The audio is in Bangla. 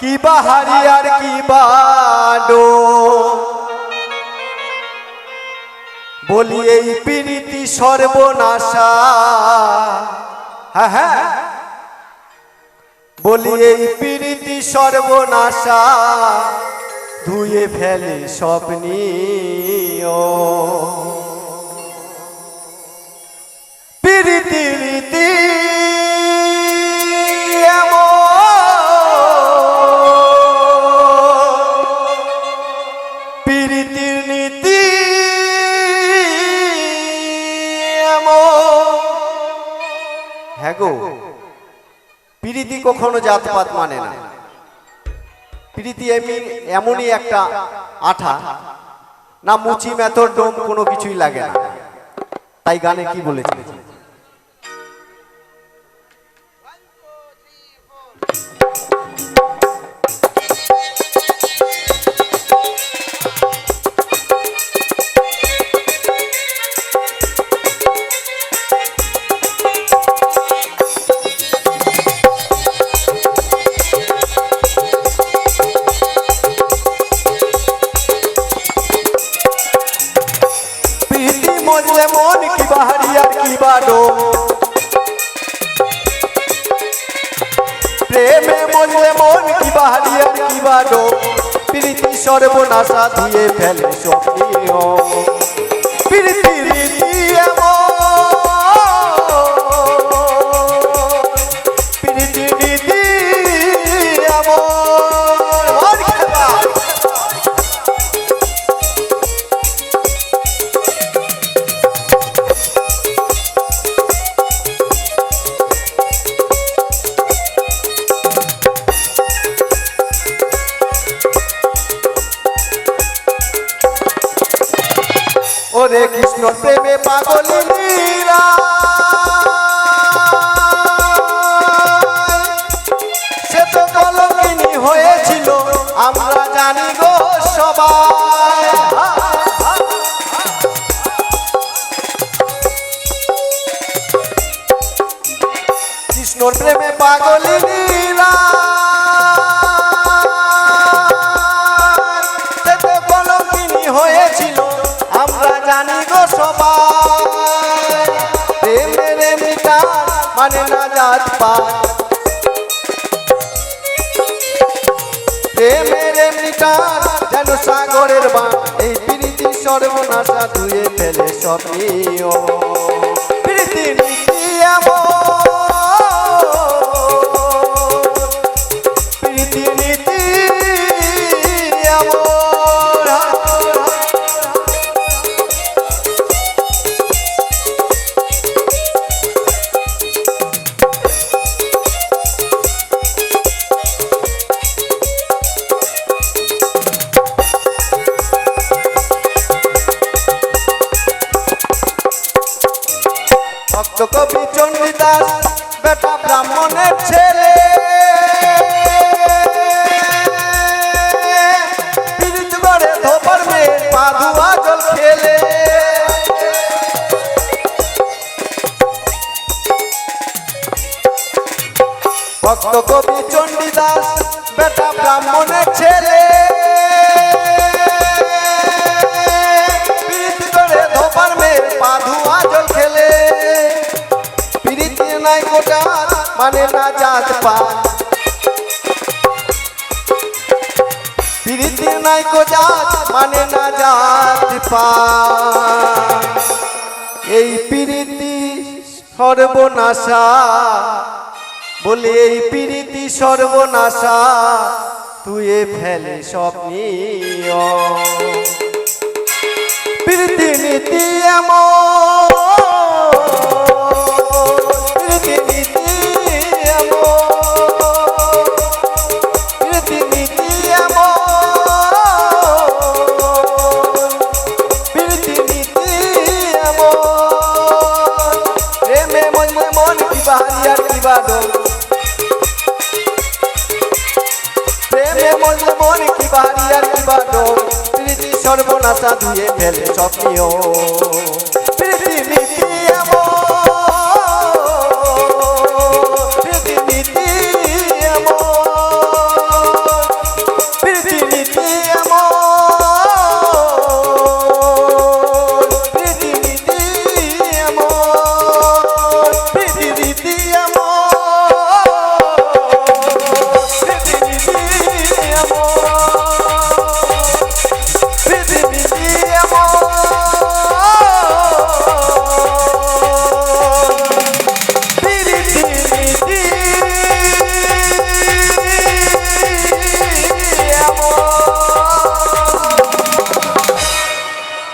কি বাহারি আর কি বাডো বলি এই পিরিতি সর্বনাশা। হ্যাঁ হ্যাঁ। বলি এই পিরিতি সর্বনাশা। ধুয়ে ফেলে স্বপ্নীয় পিরিতি রীতি হ্যাঁ পিরিতি কখনো জাতপাত মানে না। প্রীতি এমনি, এমনই একটা আঠা। না মুচি, মেথর, ডোম কোনো কিছুই লাগে না। তাই গানে কি বলেছে মজলে মন কি বাহারি আর কি বারো প্রেমে মজলে মন কি বাহারি আর কি বারো প্রীতি সর্বনাশা দিয়ে ফেলে স্বপ্নীয় প্রীতি ওরে কৃষ্ণ প্রেমে পাগলি নীরা সে তো কলঙ্কিনী হয়েছিল, আমরা জানি গো সবাই। কৃষ্ণর প্রেমে পাগলি নীরা মানে না জাত যেন সাগরের বা এই প্রীতি সর্বনাশা ধুয়ে ফেলে সবই প্রীতি ভক্ত কবি চন্ডিদাস বেটা ব্রাহ্মণের ছেলে। করে নাই গোটা মানে না জাত নাই মানে এই পীড়িতি সর্বনাশা। বলে এই প্রীতি সর্বনাশা তুই ফেলে স্বপ্নীয়। প্রীতি নীতি এমন প্রেমে মজলে মন কি বাহারি আর কি বাদল প্রীতি সর্বনাশা ধুয়ে ফেলে স্বপ্নীয়